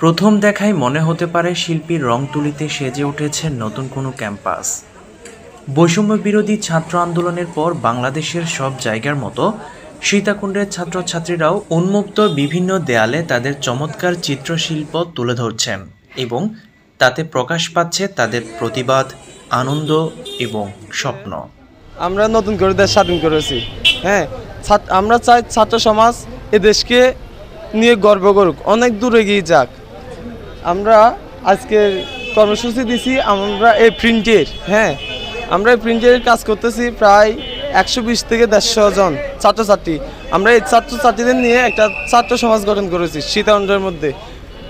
প্রথম দেখায় মনে হতে পারে শিল্পীর রং তুলিতে সেজে উঠেছে নতুন কোনো ক্যাম্পাস। বৈষম্য বিরোধী ছাত্র আন্দোলনের পর বাংলাদেশের সব জায়গার মতো সীতাকুণ্ডের ছাত্রছাত্রীরাও উন্মুক্ত বিভিন্ন দেয়ালে তাদের চমৎকার চিত্রশিল্প তুলে ধরছেন এবং তাতে প্রকাশ পাচ্ছে তাদের প্রতিবাদ, আনন্দ এবং স্বপ্ন। আমরা নতুন করে দেশ স্বাধীন করেছি। হ্যাঁ আমরা চাই ছাত্র সমাজ এ দেশকে নিয়ে গর্ব করুক। অনেক দূর এগিয়ে যাক। আমরা আজকে কর্মসূচি দিছি আমরা এই প্রিন্টের হ্যাঁ। আমরা এই প্রিন্টের কাজ করতেছি প্রায় একশো বিশ থেকে দেড়শো জন ছাত্রছাত্রী। আমরা এই ছাত্রছাত্রীদের নিয়ে একটা ছাত্র সমাজ গঠন করেছি সীতাকুণ্ডের মধ্যে।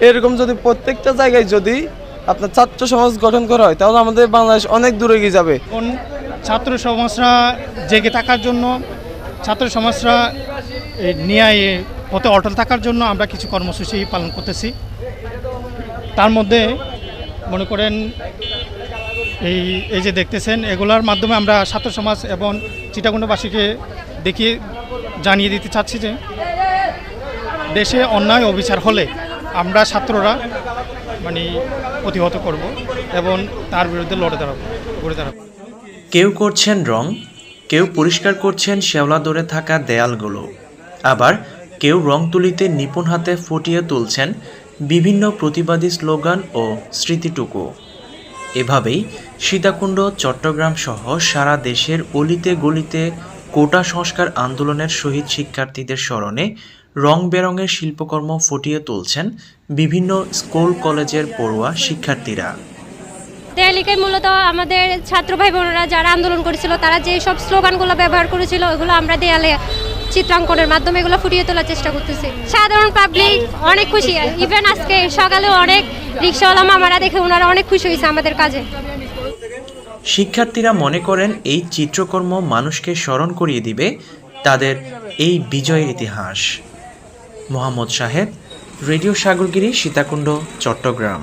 এরকম যদি প্রত্যেকটা জায়গায় যদি আপনার ছাত্র সমাজ গঠন করা হয়, তাহলে আমাদের বাংলাদেশ অনেক দূর এগিয়ে যাবে। ছাত্র সমাজরা জেগে থাকার জন্য, ছাত্র সমাজরা ন্যায় পথে অটল থাকার জন্য আমরা কিছু কর্মসূচি পালন করতেছি। তার মধ্যে মনে করেন এই এই যে দেখতেছেন, এগুলোর মাধ্যমে আমরা ছাত্র সমাজ এবং চিটাগুণ্ডবাসীকে দেখিয়ে জানিয়ে দিতে চাচ্ছি যে দেশে অন্যায় অবিচার হলে আমরা ছাত্ররা মানে প্রতিহত করব এবং তার বিরুদ্ধে লড়ে দাঁড়াবো, ঘুরে দাঁড়াবো। কেউ করছেন রং, কেউ পরিষ্কার করছেন শেওলা দরে থাকা দেয়ালগুলো। আবার কেউ রং তুলিতে নিপুণ হাতে ফুটিয়ে তুলছেন বিভিন্ন প্রতিবাদী স্লোগান ও স্মৃতিটুকু। এভাবেই সীতাকুণ্ড, চট্টগ্রাম সহ সারা দেশের অলিতে গলিতে কোটা সংস্কার আন্দোলনের শহীদ শিক্ষার্থীদের স্মরণে রং বেরঙের শিল্পকর্ম ফুটিয়ে তুলছেন বিভিন্ন স্কুল, কলেজের পড়ুয়া শিক্ষার্থীরা। দেয়ালিকায় মূলত আমাদের ছাত্র ভাই বোনেরা যারা আন্দোলন করেছিল, তারা যে সব স্লোগানগুলো ব্যবহার করেছিল, ওগুলো আমরা দেয়ালে চিত্রাঙ্কনের মাধ্যমে এগুলো ফুটিয়ে তোলার চেষ্টা করতেছি। সাধারণ পাবলিক অনেক খুশি। ইভেন আজকে সকালে অনেক রিক্সাওয়ালা মামারা দেখে ওনারা অনেক খুশি হয়েছে আমাদের কাজে। শিক্ষার্থীরা মনে করেন এই চিত্রকর্ম মানুষকে স্মরণ করিয়ে দিবে তাদের এই বিজয়ের ইতিহাস। মোহাম্মদ সাহেব রেডিও সাগরগিরি, সীতাকুণ্ড, চট্টগ্রাম।